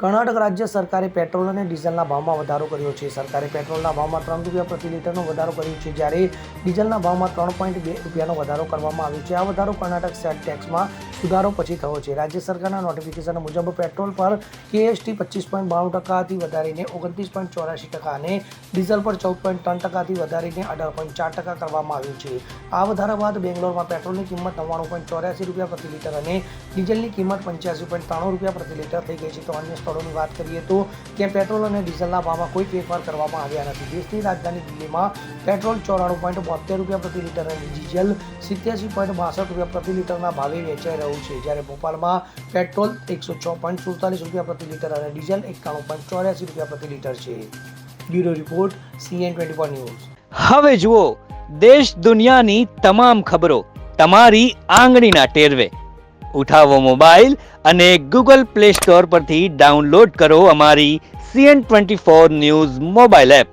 કર્ણાટક રાજ્ય સરકારે પેટ્રોલ અને ડીઝલના ભાવમાં વધારો કર્યો છે. સરકારે પેટ્રોલના ભાવમાં ત્રણ રૂપિયા પ્રતિ લીટરનો વધારો કર્યો છે. જ્યારે ડીઝલના ભાવમાં ત્રણ પોઈન્ટ બે રૂપિયાનો વધારો કરવામાં આવ્યો છે. આ વધારો કર્ણાટક સેલ ટેક્સમાં સુધારો પછી થયો છે. રાજ્ય સરકારના નોટિફિકેશન મુજબ પેટ્રોલ પર કેએસટી પચીસ પોઈન્ટ બાણું ટકાથી વધારીને ઓગણત્રીસ પોઈન્ટ ચોરાશી ટકા અને ડીઝલ પર ચૌદ પોઈન્ટ ત્રણ ટકાથી વધારીને અઢાર પોઈન્ટ ચાર ટકા કરવામાં આવ્યું છે. આ વધારા બાદ બેંગ્લોરમાં પેટ્રોલની કિંમત નવ્વાણું પોઈન્ટ ચોર્યાસી રૂપિયા પ્રતિ લીટર અને ડીઝલની કિંમત પંચ્યાસી પોઈન્ટ ત્રાણું રૂપિયા પ્રતિ લીટર થઈ ગઈ છે. તો અન્ય સ્થળોની વાત કરીએ તો ત્યાં પેટ્રોલ અને ડીઝલના ભાવમાં કોઈ ફેરફાર કરવામાં આવ્યા નથી. દેશની રાજધાની દિલ્હીમાં પેટ્રોલ ચોરાણું પોઈન્ટ બોતેર રૂપિયા પ્રતિ લીટર અને ડીઝલ સિત્યાસી પોઈન્ટ બાસઠ રૂપિયા પ્રતિ લીટરના ભાવે વેચાઈ રહ્યું છે. જ્યારે ભોપાલમાં પેટ્રોલ એકસો છ પોઈન્ટ સુડતાલીસ રૂપિયા પ્રતિ લીટર અને ડીઝલ એકાણું પોઈન્ટ ચોર્યાસી રૂપિયા પ્રતિ લીટર છે. Bureau report CN twenty four news. હવે જુઓ, દેશ દુનિયાની તમામ ખબરો તમારી આંગળીના ટેરવે. ઉઠાવો મોબાઈલ અને ગૂગલ પ્લે સ્ટોર પરથી ડાઉનલોડ કરો અમારી CN twenty four news mobile app.